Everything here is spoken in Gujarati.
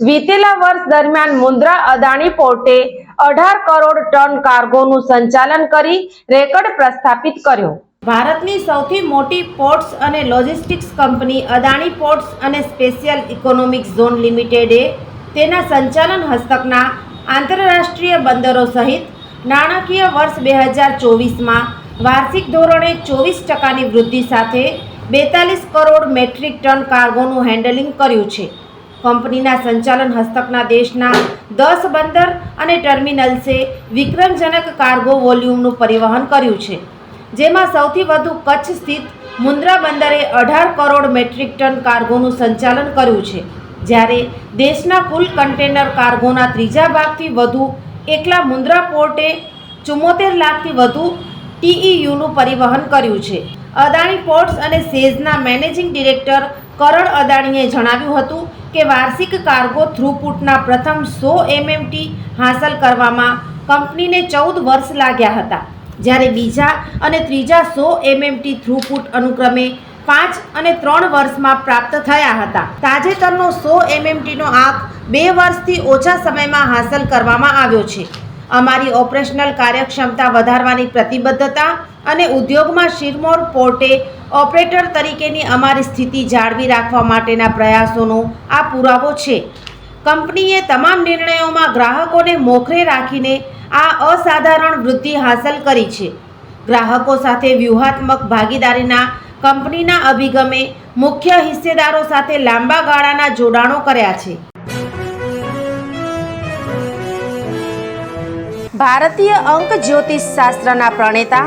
વીતેલા વર્ષ દરમિયાન મુન્દ્રા અદાણી પોર્ટે અઢાર કરોડ ટન કાર્ગોનું સંચાલન કરી રેકર્ડ પ્રસ્થાપિત કર્યો. ભારતની સૌથી મોટી પોર્ટ્સ અને લોજિસ્ટિક્સ કંપની અદાણી પોર્ટ્સ અને સ્પેશિયલ ઇકોનોમિક ઝોન લિમિટેડે તેના સંચાલન હસ્તકના આંતરરાષ્ટ્રીય બંદરો સહિત નાણાકીય વર્ષ બે હજાર ચોવીસમાં વાર્ષિક ધોરણે ચોવીસ ટકાની વૃદ્ધિ સાથે બેતાલીસ કરોડ મેટ્રિક ટન કાર્ગોનું હેન્ડલિંગ કર્યું છે. કંપનીના સંચાલન હસ્તકના દેશના દસ બંદર અને ટર્મિનલ્સે વિક્રમજનક કાર્ગો વોલ્યુમનું પરિવહન કર્યું છે, જેમાં સૌથી વધુ કચ્છ સ્થિત મુન્દ્રા બંદરે અઢાર કરોડ મેટ્રિક ટન કાર્ગોનું સંચાલન કર્યું છે, જ્યારે દેશના કુલ કન્ટેનર કાર્ગોના ત્રીજા ભાગથી વધુ એકલા મુન્દ્રા પોર્ટે ચુમ્મોતેર લાખથી વધુ ટીઈયુનું પરિવહન કર્યું છે. અદાણી પોર્ટ્સ અને સેઝના મેનેજિંગ ડિરેક્ટર કરણ અદાણીએ જણાવ્યું હતું કે વાર્ષિક કાર્ગો થ્રુપુટના પ્રથમ સો એમએમટી હાંસલ કરવામાં કંપનીને ચૌદ વર્ષ લાગ્યા હતા. જ્યારે બીજા અને ત્રીજા સો એમએમટી થ્રુપુટ અનુક્રમે પાંચ અને ત્રણ વર્ષમાં પ્રાપ્ત થયા હતા. તાજેતરનો સો એમએમટીનો આંક બે વર્ષથી ઓછા સમયમાં હાંસલ કરવામાં આવ્યો છે. અમારી ઓપરેશનલ કાર્યક્ષમતા વધારવાની પ્રતિબદ્ધતા અને ઉદ્યોગમાં શિરમોર પોર્ટે ઓપરેટર તરીકેની અમારી સ્થિતિ જાળવી રાખવા માટેના પ્રયાસોનો આ પુરાવો છે. કંપનીએ તમામ નિર્ણયોમાં ગ્રાહકોને મોખરે રાખીને આ અસાધારણ વૃદ્ધિ હાંસલ કરી છે. ગ્રાહકો સાથે વ્યૂહાત્મક ભાગીદારીના કંપનીના અભિગમે મુખ્ય હિસ્સેદારો સાથે લાંબા ગાળાના જોડાણો કર્યા છે. ભારતીય અંક જ્યોતિષ શાસ્ત્રના પ્રણેતા